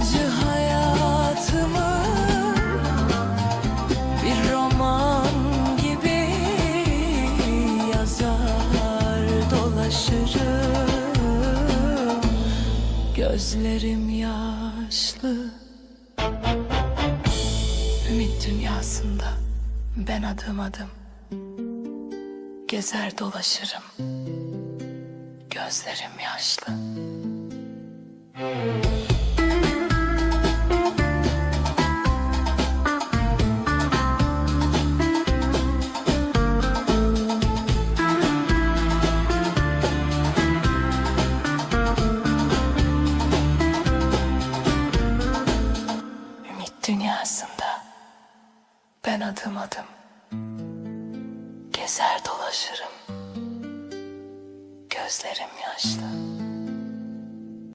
Acı hayatımı bir roman gibi yazar dolaşırım. Gözlerim yaşlı. Ümit dünyasında ben adım adım Gezer dolaşırım. Gözlerim yaşlı dünyasında ben adım adım gezer dolaşırım. Gözlerim yaşlı.